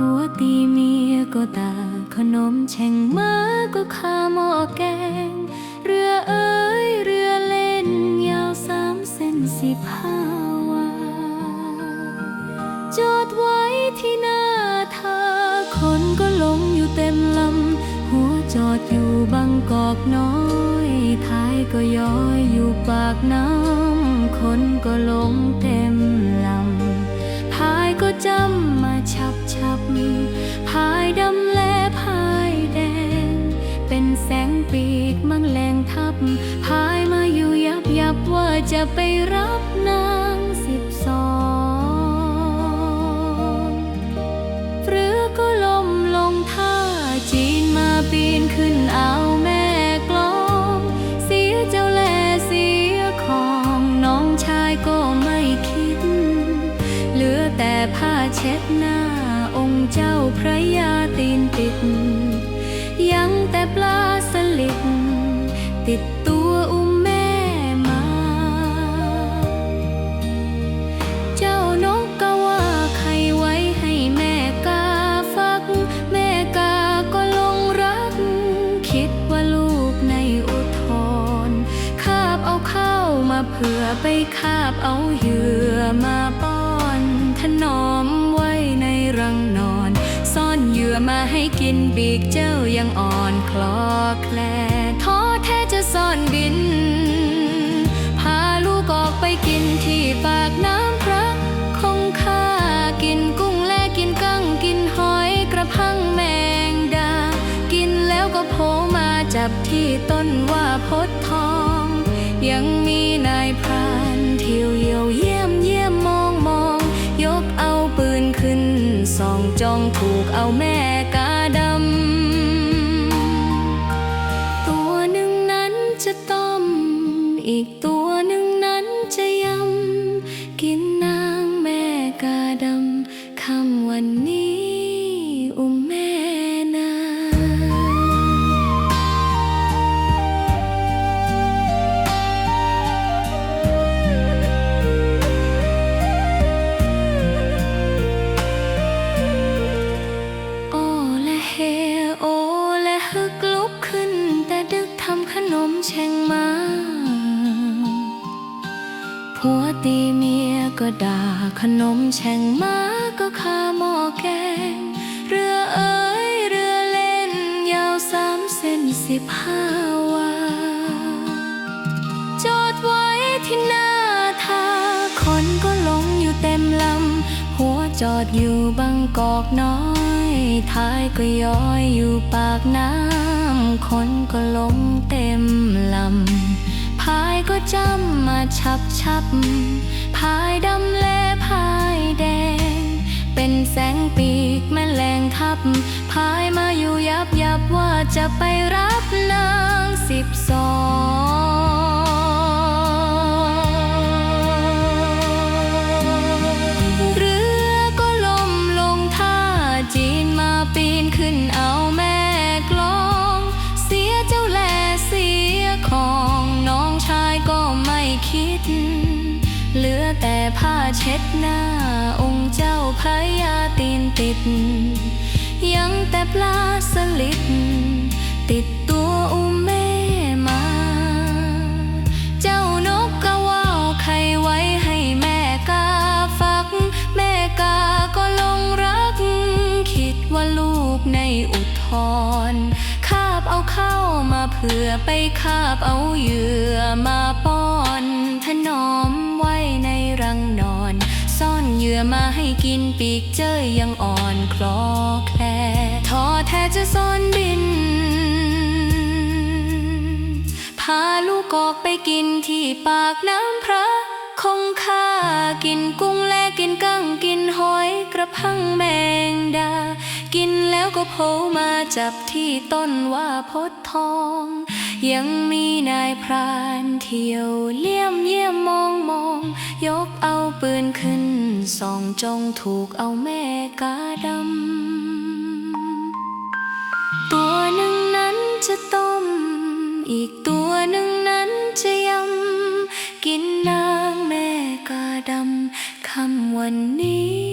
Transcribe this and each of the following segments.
ผัวตีเมียก็ตาขนมแช่งมาก็ข้าหม้อแกง เรือเอ้ยเรือเล่นยาวสามเส้นสิบห้าวาจอดไว้ที่หน้าทาคนก็หลงอยู่เต็มลำ หัวจอดอยู่บางกอกน้อยท้ายก็ย้อยอยู่ปากน้ำคนก็หลงเต็มลำพายก็จำ ไปรับนางสิบสองเรือก็ล่มลงท่าจีนมาปีนขึ้นเอาแม่กลอง เสียเจ้าแลเสียของน้องชายก็ไม่คิด เหลือแต่ผ้าเช็ดหน้าองค์เจ้าพระยาตีนติด ยังแต่ปลาสลิดติด เหยื่อมาป้อนถนอมไว้ในรังนอน ซ่อนเหยื่อมาให้กินปีกเจ้ายังอ่อนคลอ อีก ผัวตีเมียก็ด่าขนมแช่งมาก็คาหม้อแกง เรือเอ้ยเรือเล่น ยาวสามเส้นสิบห้าวาจอดไว้ที่หน้าทาคนก็หลงอยู่เต็มลำ หัวจอดอยู่บางกอกน้อย ท้ายก็ย้อยอยู่ปากน้ำคนก็หลงเต็มลำพายก็จำมาชับ ชับพายดำและพายแดง เป็นแสงปีกแมลงทับพายมาอยู่ยับยับว่าจะไปรับนางสิบสอง หน้าองค์เจ้าพระยาตีนติด ยังแต่ปลาสลิดติดตัวอุ้มแม่มา เจ้านกก็ว่าวใครไว้ให้แม่กาฟัก แม่กาก็ลงรัก คิดว่าลูกในอุทธรคาบเอาเข้าวมาเผื่อไปคาบเอาเหยื่อมา อนเหยื่อมาให้กินปีกเจยยังอ่อนคลอแคลท้อแท้จะซ่อนบิน พาลูกออกไปกินที่ปากน้ำพระคงค่ากินกุ้งแลกินกั้งกินหอยกระพังแมงดา กินแล้วก็โผล่มาจับที่ต้นว่าพดทอง ยังมีนายพรานเที่ยวเลี่ยมเยี่ยมมองมอง ยกเอาปืนขึ้นส่องจ้องถูกเอาแม่กาดำ ตัวหนึ่งนั้นจะต้ม อีกตัวหนึ่งนั้นจะยำ กินนางแม่กาดำคำวันนี้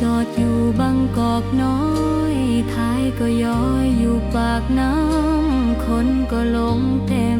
จอดอยู่บางกอกน้อยท้ายก็ย้อยอยู่ปากน้ำคนก็หลงเต็ม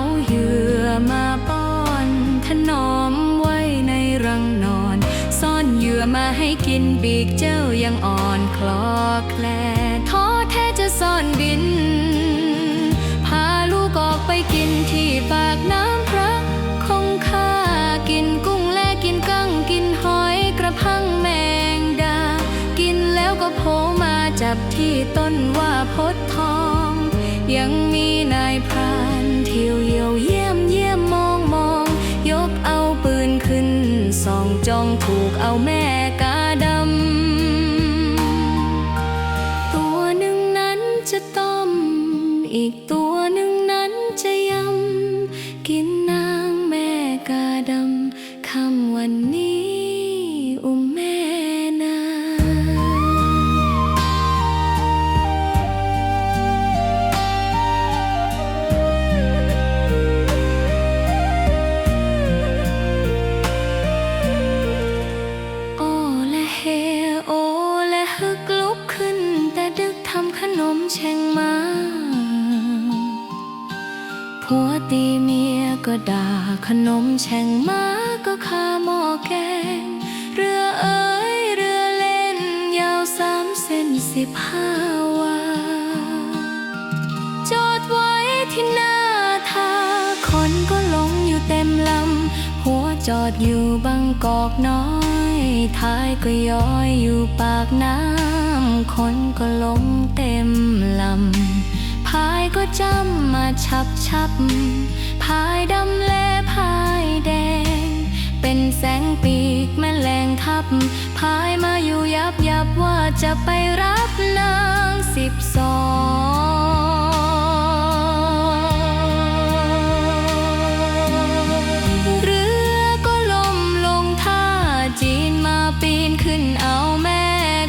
เอาเหยื่อมาป้อนถนอมไว้ในรังนอน ซ่อนเหยื่อมาให้กินปีกเจ้ายังอ่อนคลอแคลท้อแท้จะซ่อนบิน พาลูกออกไปกินที่ปากน้ำพระคงค่ากินกุ้งและกินกั้งกินหอยกระพังแมงดา กินแล้วก็โผลมาจับที่ต้นว่าพดทอง ยังมีนายพราน ยวเยี่ยวเยี่ยมเยี่ยมมองมอง ยกเอาปืนขึ้นส่องจ้องถูกเอาแม่กา สิบห้าวา จอดไว้ที่หน้าทาคนก็หลงอยู่เต็มลำ หัวจอดอยู่บางกอกน้อย ท้ายก็ย้อยอยู่ปากน้ำ คนก็หลงเต็มลำ พายก็จำมาชับชับ พายดำและพายแดง เป็นแสงปีกแมลงทับ พายมาอยู่ยับยับว่าจะไปรับนางสิบสองเรือก็ล่มลงท่าจีนมาปีนขึ้นเอาแม่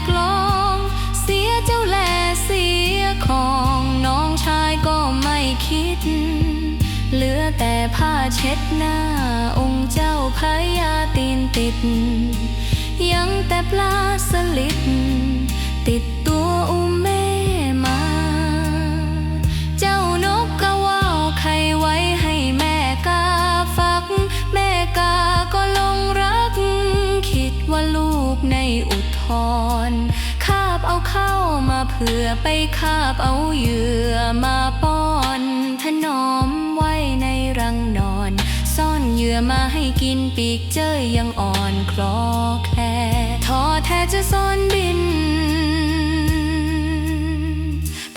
กลอง เสียเจ้าแลเสียของน้องชายก็ไม่คิด เหลือแต่ผ้าเช็ดหน้าองค์เจ้าพระยาตีนติด ยังแต่ปลาสลิดติดตัวอุ้มแม่มา เจ้านกก็ว่าวใครไว้ให้แม่กาฟัก แม่กาก็ลงรัก คิดว่าลูกในอุทธรคาบเอาเข้ามาเผื่อไปคาบเอาเหยื่อมาป้อนถนอมไว้ในรังน อนซ่อนเหยื่อมาให้กินปีกเจยยังอ่อนคลอแคลท้อแท้จะซ่อนบิน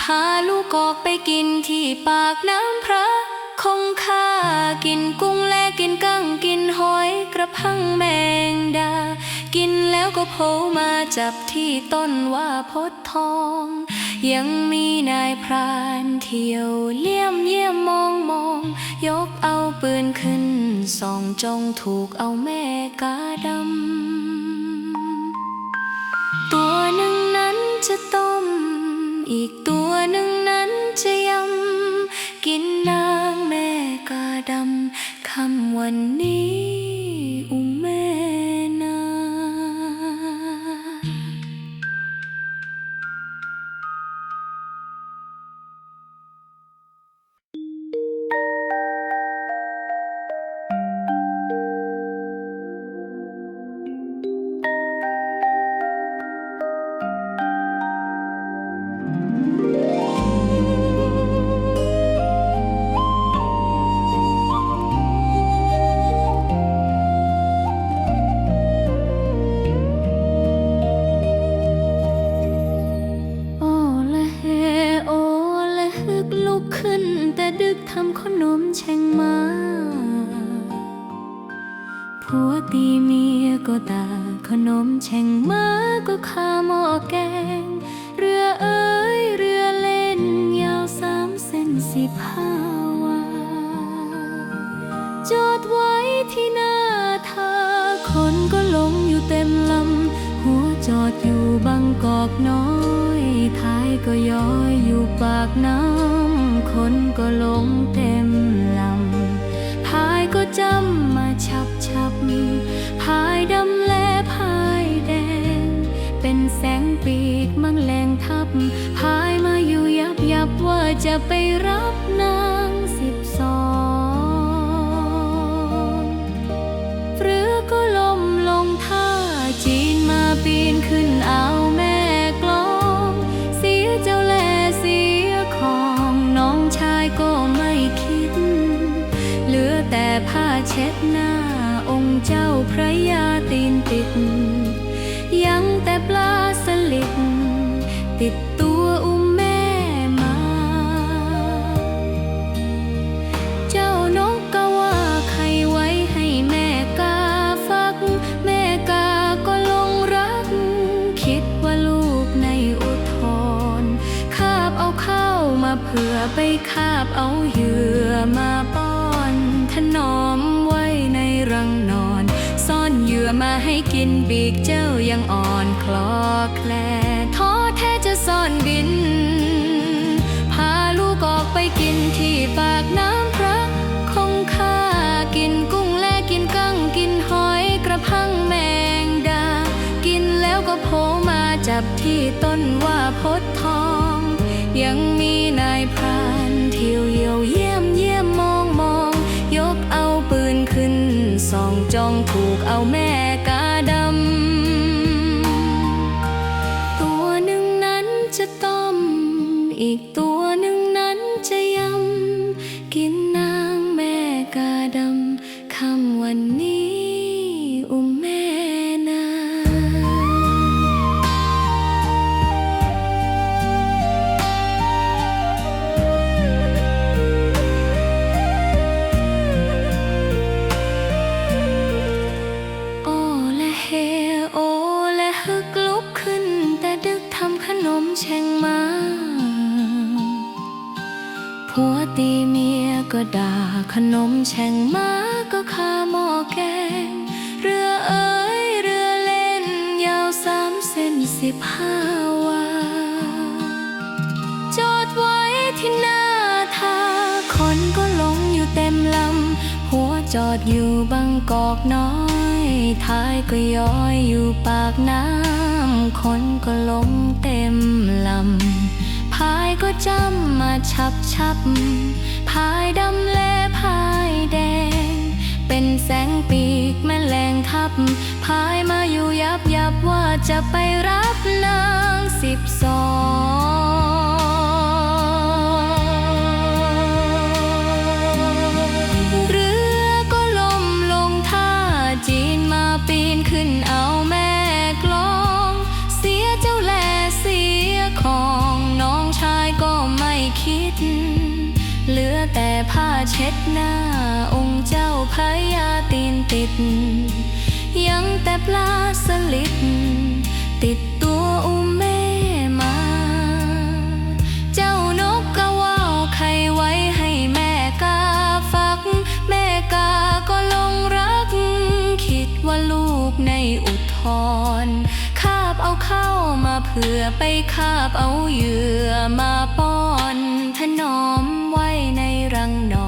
พาลูกออกไปกินที่ปากน้ำพระ คงค่ากินกุ้งแลกินกั้งกินหอยกระพังแมงดา กินแล้วก็โผล่มาจับที่ต้นว่าพดทอง ยังมีนายพรานเที่ยวเลี่ยมเยี่ยมมองมอง ยกเอาปืนขึ้นส่องจ้องถูกเอาแม่กาดำ ตัวหนึ่งนั้นจะต้ม อีกตัวหนึ่งนั้นจะยำ กินนางแม่กาดำคำวันนี้ อกน้อยท้ายก็ย้อยอยู่ปากน้ำคนก็ลงเต็มลำพายก็จำมาชับชับพายดำและพายแดง เป็นแสงปีกมังแรงทับพายมาอยู่ยับยับว่าจะไปรับ ช็ดหน้าองค์เจ้าพระยาตีนติด ยังแต่ปลาสลิดติดตัวอุ้มแม่มา เจ้านกก็ว่าใครไว้ให้แม่กาฟัก แม่กาก็ลงรัก คิดว่าลูกในอุทธรคาบเอาข้าวมาเผื่อไปคาบเอาเหยื่อมาป้อน ถนอมไว้ในรังนอน ซ่อนเหยื่อมาให้กินบีกเจ้ายังอ่อนคลอแคลท้อแท้จะซ่อนบิน พาลูกออกไปกินที่ปากน้ำพระคงค่ากินกุ้งและกินกั้งกินหอยกระพังแมงดา กินแล้วก็โผล่มาจับที่ต้นว่าพดทอง ยังมีนายพ แช่งมาก็คาหม้อแกง เรือเอ้ยเรือเล่น ยาวสามเส้นสิบห้าวา จอดไว้ที่หน้าทาคนก็หลงอยู่เต็มลำ หัวจอดอยู่บางกอกน้อย ท้ายก็ย้อยอยู่ปากน้ำ คนก็หลงเต็มลำพายก็จำมาชับชับพายดำแล แสงปีกแม่แรงทับพายมาอยู่ยับยับว่าจะไปรับนางสิบสอง เช็ดหน้าองค์เจ้าพญาตีนติด ยังแต่ปลาสลิดติดตัวอุ้มแม่มา เจ้านกก็ว่าวไข่ไว้ให้แม่กาฟัก แม่กาก็ลงรัก คิดว่าลูกในอุทธรคาบเอาเข้ามาเผื่อไปคาบเอาเหยื่อมาป้อนถนอมไว้ในรังนอน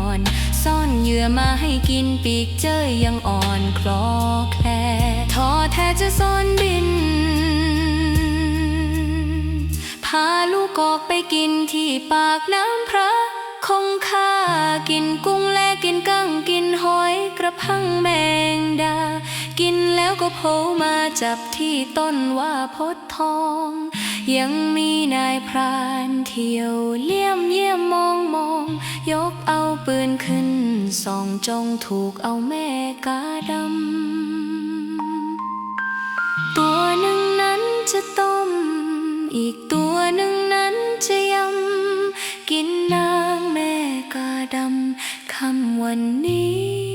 ซ่อนเหยื่อมาให้กินปีกเจ้ยยังอ่อนคลอแคลท้อแท้จะซ่อนบิน พาลูกออกไปกินที่ปากน้ำพระ คงค่ากินกุ้งแลกินกั้งกินหอยกระพังแมงดา กินแล้วก็โผล่มาจับที่ต้นว่าพดทอง ยังมีนายพรานเที่ยวเลี่ยมเยี่ยมมองมอง ยกเอาปืนขึ้นส่องจ้องถูกเอาแม่กาดำ ตัวหนึ่งนั้นจะต้ม อีกตัวหนึ่งนั้นจะยำ กินนางแม่กาดำคำวันนี้